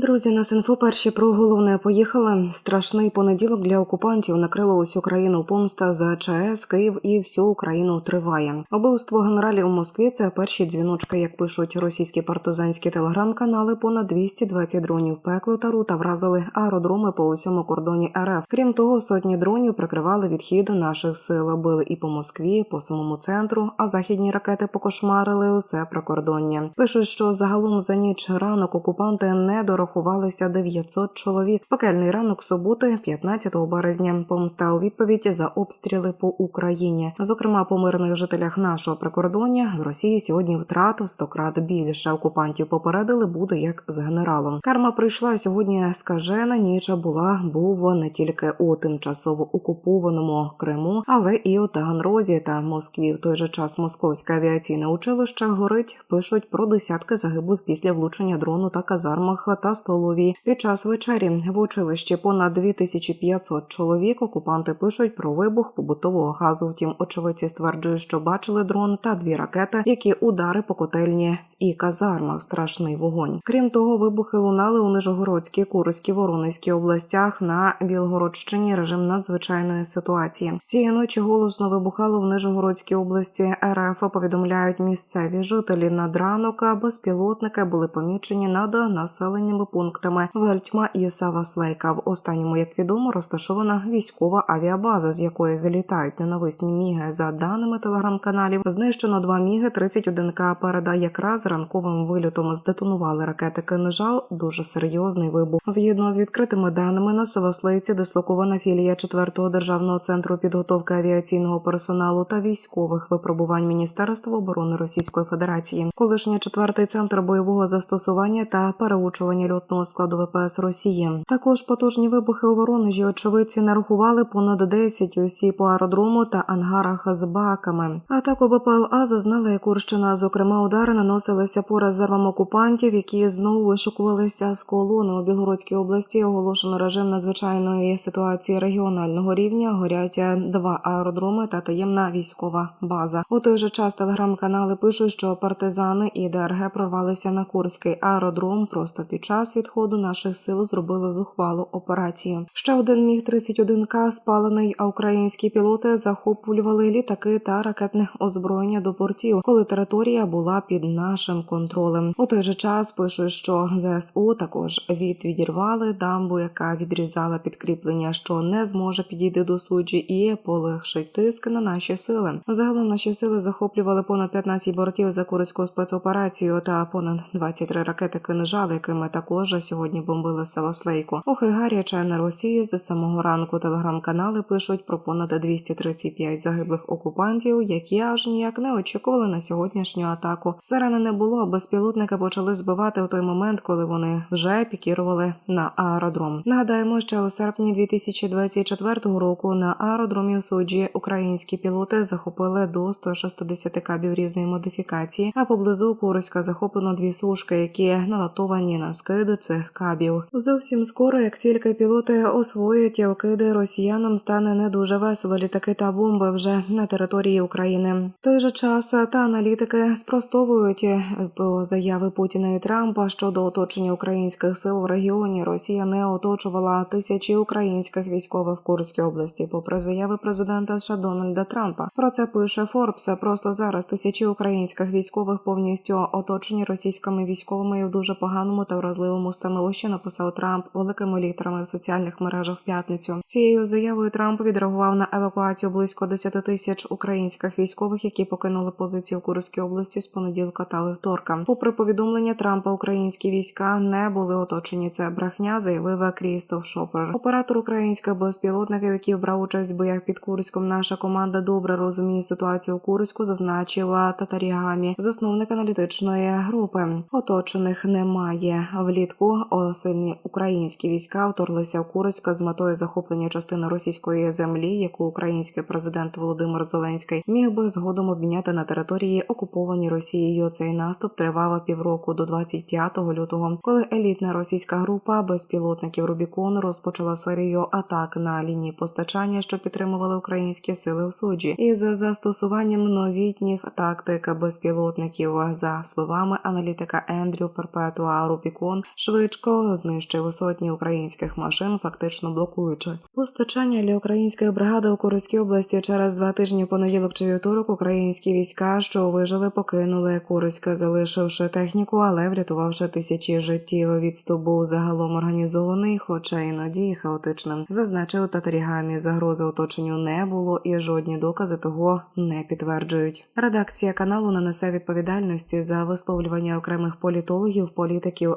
Друзі, нас інфо перші про головне поїхали. Страшний понеділок для окупантів накрило усю країну помста за ЧАЕС, Київ і всю Україну триває. Убивство генералів у Москві це перші дзвіночки, як пишуть російські партизанські телеграм-канали. Понад 220 дронів пекло та рута вразили аеродроми по усьому кордоні РФ. Крім того, сотні дронів прикривали відхід наших сил. Били і по Москві, по самому центру. А західні ракети покошмарили усе прикордоння. Пишуть, що загалом за ніч ранок окупанти не дорахувалися 900 чоловік. Пекельний ранок суботи, 15 березня. Помста у відповідь за обстріли по Україні. Зокрема, по мирних жителях нашого прикордоння в Росії сьогодні втрат в 100 крат більше. Окупантів попередили буде як з генералом. Карма прийшла сьогодні. Скажена ніч була був не тільки у тимчасово окупованому Криму, але і у Таганрозі та Москві. В той же час московське авіаційне училище горить. Пишуть про десятки загиблих після влучення дрону та казармах та столові. Під час вечері в училищі понад 2500 чоловік. Окупанти пишуть про вибух побутового газу. Втім, очевидці стверджують, що бачили дрон та дві ракети, які удари по котельні і казармах. Страшний вогонь. Крім того, вибухи лунали у Нижогородській, Курській, Воронезькій областях на Білгородщині. Режим надзвичайної ситуації. Цієї ночі голосно вибухало в Нижогородській області. РФ повідомляють місцеві жителі над ранок. Безпілотники були помічені над населеними пунктами Вельтьма і Саваслейка. В останньому, як відомо, розташована військова авіабаза, з якої залітають ненависні міги. За даними телеграм-каналів, знищено два міги 31 к Переда якраз ранковим вильотом здетонували ракети кинжал. Дуже серйозний вибух. Згідно з відкритими даними на Саваслейці, дислокована філія 4-го державного центру підготовки авіаційного персоналу та військових випробувань Міністерства оборони Російської Федерації, колишній четвертий центр бойового застосування та переучування льотного складу ВПС Росії. Також потужні вибухи у Воронежі очевидці нарахували понад 10 осіб по аеродрому та ангарах з баками. Атаку БПЛА зазнала і Курщина. Зокрема, удари наносилися по резервам окупантів, які знову вишукувалися з колони у Білгородській області. Оголошено режим надзвичайної ситуації регіонального рівня. Горять два аеродроми та таємна військова база. У той же час телеграм-канали пишуть, що партизани і ДРГ прорвалися на Курський аеродром. Просто під час відходу наших сил зробили зухвалу операцію. Ще один міг 31 к спалений, а українські пілоти захоплювали літаки та ракетне озброєння до портів, коли територія була під нашим контролем. У той же час пишуть, що ЗСУ також від відірвали дамбу, яка відрізала підкріплення, що не зможе підійти до суджі, і полегшить тиск на наші сили. Загалом наші сили захоплювали понад 15 бортів за курську спецоперацію та понад 23 ракети кинжал, якими також сьогодні бомбили Саваслейку. Ох, і гаряче на Росії з самого ранку телеграм-канали пишуть про понад 235 загиблих окупантів, які аж ніяк не очікували на сьогоднішню атаку. Сирени не було, безпілотники почали збивати у той момент, коли вони вже пікірували на аеродром. Нагадаємо, що у серпні 2024 року на аеродромі в суджі українські пілоти захопили до 160 кабів різної модифікації, а поблизу Курська захоплено дві сушки, які налатовані на скиди цих кабів. Зовсім скоро, як тільки пілоти освоять вкиди, росіянам стане не дуже весело літаки та бомби вже на території України. В той же час та аналітики спростовують е, заяви Путіна і Трампа щодо оточення українських сил в регіоні. Росія не оточувала тисячі українських військових в Курській області, попри заяви президента США Дональда Трампа. Про це пише Форбс. Просто зараз тисячі українських військових повністю оточені російськими військовими в дуже поганому та вразливому становищі. Написав Трамп великими літерами в соціальних мережах в п'ятницю. Цією заявою Трамп відреагував на евакуацію близько 10 тисяч українських військових, які покинули позиції в Курській області з понеділка та вівторка. Попри повідомлення Трампа, українські війська не були оточені. Це брехня, заявив Крістоф Шопер. Оператор українських безпілотників, який брав участь в боях під Курськом. Наша команда добре розуміє ситуацію у Курську, зазначив Татарігамі, засновник аналітичної групи. Оточених немає. Влітку сильні українські війська вторглися в Курськ з метою захоплення частини російської землі, яку український президент Володимир Зеленський міг би згодом обміняти на території окуповані Росією. Цей наступ тривав півроку до 25 лютого, коли елітна російська група безпілотників Рубікон розпочала серію атак на лінії постачання, що підтримували українські сили в суджі, із застосуванням новітніх тактик безпілотників. За словами аналітика Ендрю Перпетуа, Рубікон швидко знищив сотні українських машин, фактично блокуючи постачання для української бригади у Курській області. Через два тижні понеділок чи вівторок українські війська, що вижили, покинули Курськ, залишивши техніку, але врятувавши тисячі життів. Відступ був загалом організований, хоча іноді хаотичним. Зазначив Татарігамі, загрози оточенню не було, і жодні докази того не підтверджують. Редакція каналу не несе відповідальності за висловлювання окремих політологів, політиків,